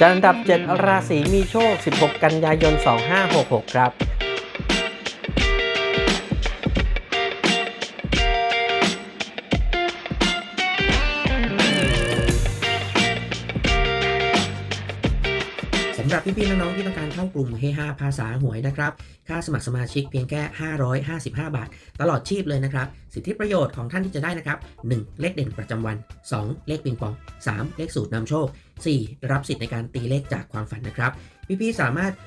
จัดอันดับ 7 ราศีมีโชค 16 กันยายน 2566 ครับำหรับพี่ๆน้องๆที่ต้องการเข้ากลุ่มเฮฮาภาษาหวยนะครับ ค่าสมัครสมาชิกเพียงแค่ 555 บาท ตลอดชีพเลยนะครับ สิทธิประโยชน์ของท่านที่จะได้นะครับ 1. เลขเด่นประจำวัน 2. เลขปิงปอง 3. เลขสูตรนำโชค 4. รับสิทธิ์ในการตีเลขจากความฝันนะครับ พี่ๆสามารถ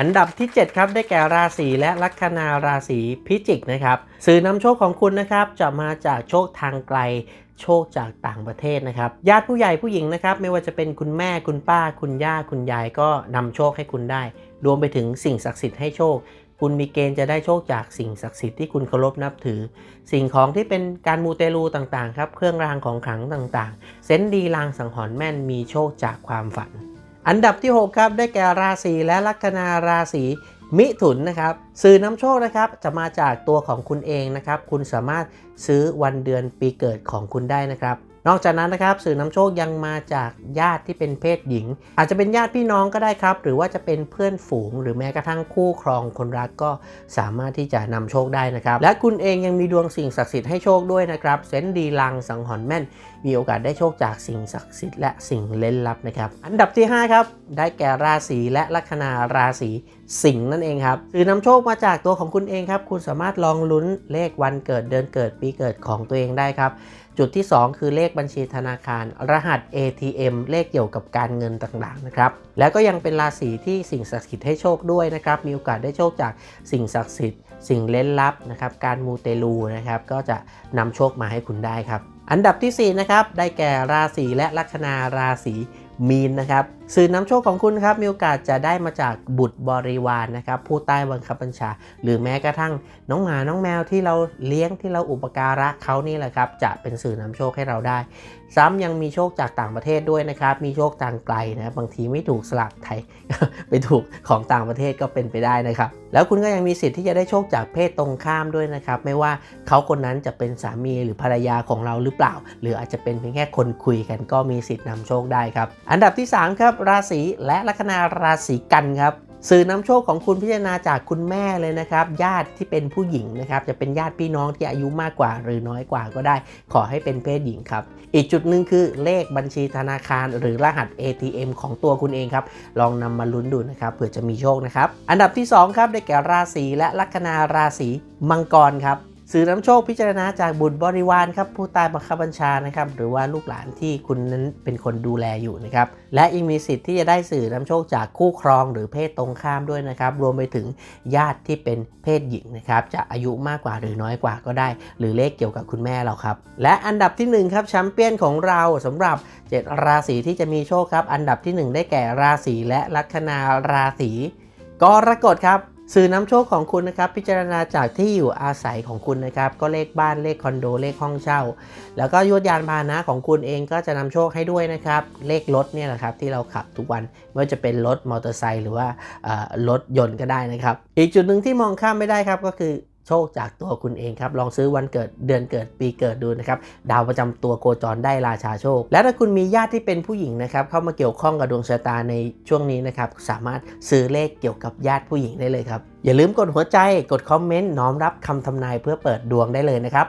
อันดับที่ 7 ครับได้แก่ราศีและลัคนาราศีพิจิกนะครับสื่อนำโชคของคุณนะครับจะมาจากโชคทางไกลโชคจากต่างประเทศนะครับ ญาติผู้ใหญ่ผู้หญิงนะครับ ไม่ว่าจะเป็นคุณแม่คุณป้า คุณย่าคุณยายก็นำโชคให้คุณได้ รวมไปถึงสิ่งศักดิ์สิทธิ์ให้โชค คุณมีเกณฑ์จะได้โชคจากสิ่งศักดิ์สิทธิ์ที่คุณเคารพนับถือ สิ่งของที่เป็นการมูเตลูต่างๆ ครับ เครื่องรางของขลังต่างๆ เซนดีลางสังหรณ์แม่นมีโชคจากความฝัน อันดับที่ 6 ครับ ได้แก่ราศีและลัคนาราศีมิถุนนะครับสื่อนำโชคนะครับจะมาจากตัวของคุณเองนะครับ คุณสามารถซื้อวันเดือนปีเกิดของคุณได้นะครับ นอกจากนั้นนะครับสื่อนำโชคยังมาจากญาติที่เป็นเพศหญิง อาจจะเป็นญาติพี่น้องก็ได้ครับ หรือว่าจะเป็นเพื่อนฝูง หรือแม้กระทั่งคู่ครองคนรักก็สามารถที่จะนำโชคได้นะครับ และคุณเองยังมีดวงสิ่งศักดิ์สิทธิ์ให้โชคด้วยนะครับเซนดีลังสังหรณ์แม่น มีโอกาสได้โชคจากสิ่งศักดิ์สิทธิ์และสิ่งเล่นลับนะครับอันดับที่ 5 ครับ ได้แก่ราศีและลัคนาราศีสิงห์นั่นเองครับสื่อนำโชคมาจากตัวของคุณเองครับ คุณสามารถลองลุ้นเลขวันเกิดเดือนเกิดปีเกิดของตัวเองได้ครับ จุดที่ 2 คือเลขบัญชีธนาคาร รหัส ATM เลขเกี่ยวกับการเงินต่างๆนะครับ แล้วก็ยังเป็นราศีที่สิ่งศักดิ์สิทธิ์ให้โชคด้วยนะครับ มีโอกาสได้โชคจากสิ่งศักดิ์สิทธิ์ สิ่งเล่นลับนะครับ การมูเตลูนะครับ ก็จะนำโชคมาให้คุณได้ครับ อันดับทีสี่4นะครับ ได้แก่ราศีและลัคนาราศีมีนนะครับสื่อนำโชคของคุณครับมีโอกาสจะได้มาจากบุตรบริวารนนะครับผู้ใต้บังคับบัญชา หรือแม้กระทั่งน้องหมาน้องแมวที่เราเลี้ยงที่เราอุปการะเขานี่แหละครับจะเป็นสื่อนำโชคให้เราได้ ซ้ำยังมีโชคจากต่างประเทศด้วยนะครับมีโชคทางไกลนะบางทีไม่ถูกสลักไทย ไปถูกของต่างประเทศก็เป็นไปได้นะครับแล้วคุณก็ยังมีสิทธิ์ที่จะได้โชคจากเพศตรงข้ามด้วยนะครับไม่ว่าเขาคนนั้นจะเป็นสามีหรือภรรยาของเราหรือเปล่า หรืออาจจะเป็นเพียงแค่คนคุยกันก็มีสิทธิ์นำโชคได้ครับอันดับที่3ครับราศีและลัคนาราศีกันครับสื่อนำโชคของคุณพิจารณาจากคุณแม่เลยนะครับ ญาติที่เป็นผู้หญิงนะครับ จะเป็นญาติพี่น้องที่อายุมากกว่า หรือน้อยกว่าก็ได้ ขอให้เป็นเพศหญิงครับ อีกจุดหนึ่งคือเลขบัญชีธนาคาร หรือรหัส ATM ของตัวคุณเองครับ ลองนำมาลุ้นดูนะครับเผื่อจะมีโชคนะครับ อันดับที่ 2 ครับได้แก่ราศีและลัคนาราศีมังกรครับ สื่อนำโชคพิจารณาจากบุตรบริวารครับผู้ใต้บังคับบัญชานะครับหรือว่าลูกหลานที่คุณนั้นเป็นคนดูแลอยู่นะครับและยังมีสิทธิ์ที่จะได้สื่อนำโชคจากคู่ครองหรือเพศตรงข้ามด้วยนะครับรวมไปถึงญาติที่เป็นเพศหญิงนะครับจะอายุมากกว่าหรือน้อยกว่าก็ได้ หรือเลขเกี่ยวกับคุณแม่เราครับและอันดับที่หนึ่งครับแชมเปี้ยนของเราสำหรับ 7 ราศีที่จะมีโชคครับอันดับที่ 1 ได้แก่ราศีและลัคนาราศีกรกฎครับ สื่อนำโชคของคุณนะครับพิจารณาจากที่อยู่อาศัยของคุณนะครับก็เลขบ้านเลขคอนโดเลขห้องเช่า แล้วก็ยวดยานพาหนะของคุณเองก็จะนำโชคให้ด้วยนะครับเลขรถเนี่ยแหละครับที่เราขับทุกวันไม่ว่าจะเป็นรถมอเตอร์ไซค์หรือว่ารถยนต์ก็ได้นะครับ อีกจุดหนึ่งที่มองข้ามไม่ได้ครับก็คือ โชคจากตัวคุณเองครับ ลองซื้อวันเกิดเดือนเกิดปีเกิดดูนะครับ ดาวประจำตัวโคจรได้ราชาโชค และถ้าคุณมีญาติที่เป็นผู้หญิงนะครับ เข้ามาเกี่ยวข้องกับดวงชะตาในช่วงนี้นะครับ สามารถซื้อเลขเกี่ยวกับญาติผู้หญิงได้เลยครับ อย่าลืมกดหัวใจ กดคอมเมนต์ น้อมรับคำทำนายเพื่อเปิดดวงได้เลยนะครับ